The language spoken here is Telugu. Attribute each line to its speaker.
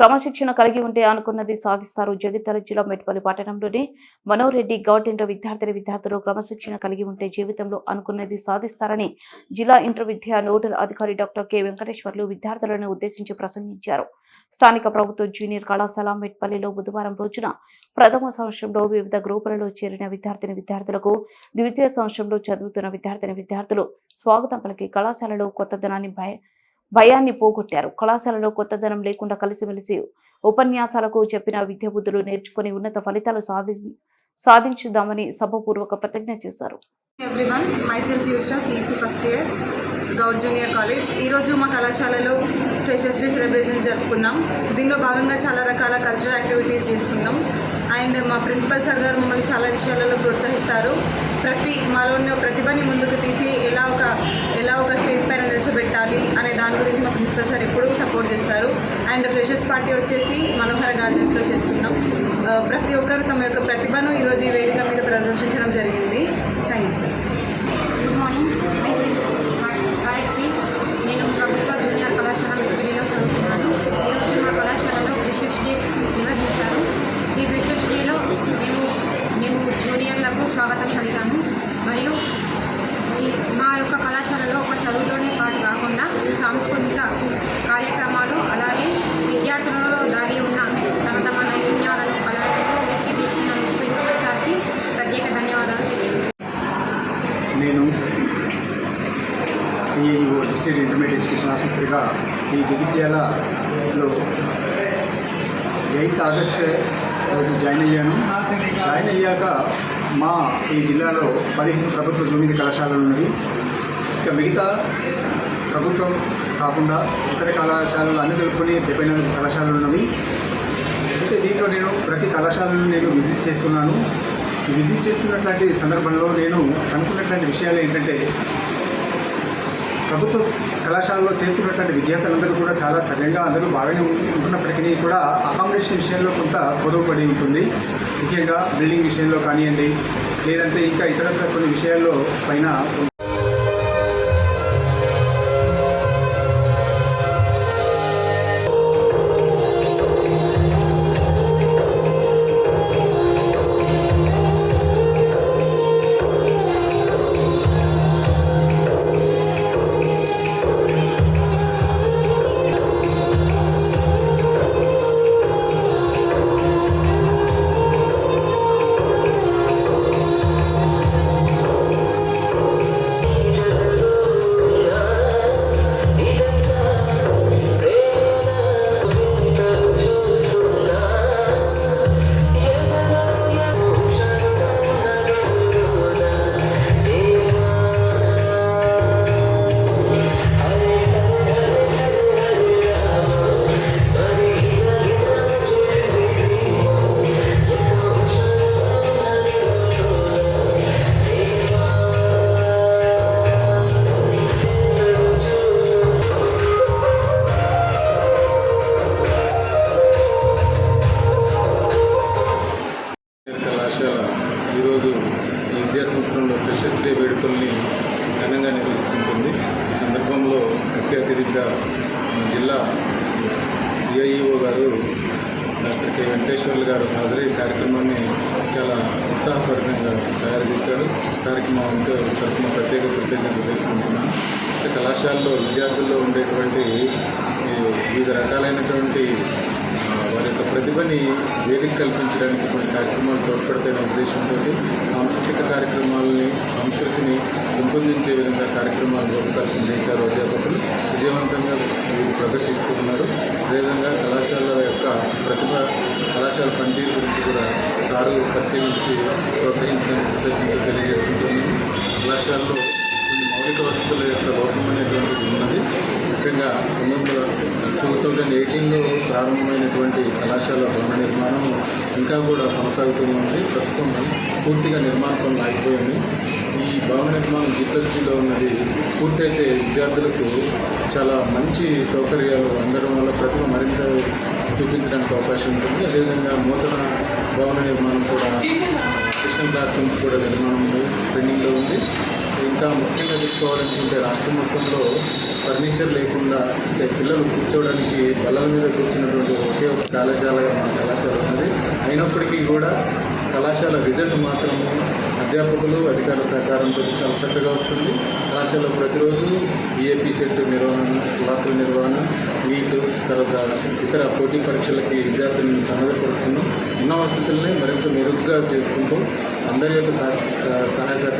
Speaker 1: క్రమశిక్షణ కలిగి ఉంటే అనుకున్నది సాధిస్తారు. జగిత్యాల జిల్లా మెట్పల్లి పట్టణంలోని మనోరెడ్డి గౌడ్ ఇంటర్ విద్యార్థిని విద్యార్థులు క్రమశిక్షణ కలిగి ఉంటే జీవితంలో అనుకున్నది సాధిస్తారని జిల్లా ఇంటర్ విద్యా నోడల్ అధికారి డాక్టర్ కె వెంకటేశ్వర్లు విద్యార్థులను ఉద్దేశించి ప్రసంగించారు. స్థానిక ప్రభుత్వ జూనియర్ కళాశాల మెట్పల్లిలో బుధవారం రోజున ప్రథమ సంవత్సరంలో వివిధ గ్రూపులలో చేరిన విద్యార్థిని విద్యార్థులకు ద్వితీయ సంవత్సరంలో చదువుతున్న విద్యార్థిని విద్యార్థులు స్వాగతం పలికి కళాశాలలో కొత్తదనాన్ని భయ భయాన్ని పోగొట్టారు. కళాశాలలో కొత్తదనం లేకుండా కలిసిమెలిసి ఉపన్యాసాలకు చెప్పిన విద్యాబుద్ధులు నేర్చుకుని ఉన్నత ఫలితాలు సాధి సాధించుదామని సభపూర్వక ప్రతిజ్ఞ చేశారు.
Speaker 2: Everyone myself యూస్టా CEC first year Gaur junior college ఈరోజు మా కళాశాలలో ఫ్రెషర్స్ డే సెలబ్రేషన్ జరుపుకున్నాం. దీనిలో భాగంగా చాలా రకాల కల్చరల్ యాక్టివిటీస్ చేసుకున్నాం. అండ్ మా ప్రిన్సిపల్ సార్ గారు మమ్మల్ని చాలా విషయాలలో ప్రోత్సహిస్తారు. ప్రతి మాలోని ప్రతిభని ముందుకు తీసి ఎలా ఒక స్టేజ్ అనే దాని గురించి మా ప్రిన్సిపల్ సార్ ఎప్పుడూ సపోర్ట్ చేస్తారు. అండ్ ఫ్రెషర్స్ పార్టీ వచ్చేసి మనోహర గార్డెన్స్లో చేసుకున్నాం. ప్రతి ఒక్కరు తమ యొక్క ప్రతిభను ఈరోజు ఈ వేదిక మీద ప్రదర్శించడం జరిగింది. Thank you
Speaker 3: good morning myself Gayatri నేను ప్రభుత్వ జూనియర్ కళాశాల మిట్పిల్లిలో చదువుతున్నాను. ఈరోజు మా కళాశాలలో ఫ్రెషర్స్ డే నిర్వహించారు. ఈ ఫ్రెషర్స్ డేలో మేము మేము జూనియర్లకు స్వాగతం పలికాము. మరియు ఈ మా యొక్క కళాశాలలో ఒక చదువుతోనే పాటు కాకుండా సాంస్కృతిక కార్యక్రమాలు అలాగే విద్యార్థులలో దాగి ఉన్న తమ తమ నైపుణ్యాలను కళలను వెతికి తీసిన ప్రిన్సిపల్ సార్కి ప్రత్యేక ధన్యవాదాలు తెలియజేస్తాను
Speaker 4: నేను ఈఈఓ డిస్ట్రిక్ట్ ఇంటర్మీడియట్ ఎడ్యుకేషన్ ఆఫీసర్గా ఈ జగిత్యాలలో ఎయిత్ ఆగస్ట్ రోజు జాయిన్ అయ్యాను. జాయిన్ అయ్యాక మా ఈ జిల్లాలో పదిహేను ప్రభుత్వ జూనియర్ కళాశాలలు ఉన్నాయి. ఇక మిగతా ప్రభుత్వం కాకుండా ఇతర కళాశాలలు అన్ని తెలుపుకొని డెబ్బై నాలుగు కళాశాలలు ఉన్నవి. అయితే దీంట్లో నేను ప్రతి కళాశాలను నేను విజిట్ చేస్తున్నాను. విజిట్ చేస్తున్నటువంటి సందర్భంలో నేను అనుకున్నటువంటి విషయాలు ఏంటంటే ప్రభుత్వ కళాశాలలో చేరుతున్నటువంటి విద్యార్థులందరూ కూడా చాలా సవ్యంగా అందరూ బాగానే ఉంటున్నప్పటికీ కూడా అకామిడేషన్ విషయంలో కొంత పొడవుపడి ఉంటుంది. ముఖ్యంగా బిల్డింగ్ విషయంలో కానివ్వండి లేదంటే ఇంకా ఇతరత్ర కొన్ని విషయాల్లో పైన
Speaker 5: ముఖ్య మన జిల్లా డిఐఈఓ గారు డాక్టర్ కె వెంకటేశ్వర్లు గారు హాజరై కార్యక్రమాన్ని చాలా ఉత్సాహపరితంగా తయారు చేశారు. కార్యక్రమం అంతా తరఫున ప్రత్యేక ప్రత్యేకత తెలుసుకుంటున్నాను కళాశాలలో విద్యార్థుల్లో ఉండేటువంటి వివిధ రకాలైనటువంటి ప్రతిభని వేదిక కల్పించడానికి కొన్ని కార్యక్రమాలు తోడ్పడతాయనే ఉద్దేశంతో సాంస్కృతిక కార్యక్రమాలని సంస్కృతిని పెంపొందించే విధంగా కార్యక్రమాలు రూపకల్పన చేశారు అధ్యాపకులు. విజయవంతంగా వీరు ప్రదర్శిస్తూ ఉన్నారు అదేవిధంగా కళాశాల యొక్క ప్రతిభ కళాశాల పనితీరు గురించి కూడా సారు పరిశీలించి ప్రోత్సహించడం కృతజ్ఞతలు తెలియజేసుకుంటున్నాను. కళాశాలలో కొన్ని మౌలిక వసతుల యొక్క లోపం అనేటువంటిది ఉన్నది. ముఖ్యంగా పంతొమ్మిది వందల టూ థౌజండ్ ఎయిటీన్లో ప్రారంభమైనటువంటి కళాశాల భవన నిర్మాణం ఇంకా కూడా కొనసాగుతూనే ఉంది. ప్రస్తుతం పూర్తిగా నిర్మాణ పనులు ఆగిపోయింది ఈ భవన నిర్మాణం జీతస్థితిలో ఉన్నది. పూర్తయితే విద్యార్థులకు చాలా మంచి సౌకర్యాలు అందడం వల్ల ప్రతిభ మరింత చూపించడానికి అవకాశం ఉంటుంది. అదేవిధంగా నూతన భవన నిర్మాణం కూడా కృష్ణ క్లాస్ రూమ్స్ కూడా నిర్మాణం పెండింగ్లో ఉంది. ఇంకా ముఖ్యంగా చెప్పుకోవాలనుకుంటే రాష్ట్రం మొత్తంలో ఫర్నిచర్ లేకుండా అంటే పిల్లలు కూర్చోవడానికి బల్లల మీద కూర్చున్నటువంటి ఒకే ఒక కళాశాలగా మా కళాశాల ఉన్నది. అయినప్పటికీ కూడా కళాశాల రిజల్ట్ మాత్రము అధ్యాపకులు అధికారుల సహకారంతో చాలా చక్కగా వస్తుంది. కళాశాల ప్రతిరోజు ఈఏపీ సెట్ నిర్వహణ క్లాసుల నిర్వహణ నీట్ తర్వాత ఇతర పోటీ పరీక్షలకి విద్యార్థులను సన్నద్ధపరుస్తున్నాం ఉన్న వసతుల్ని మరింత మెరుగ్గా చేసుకుంటూ అందరి యొక్క సహ- సహాయ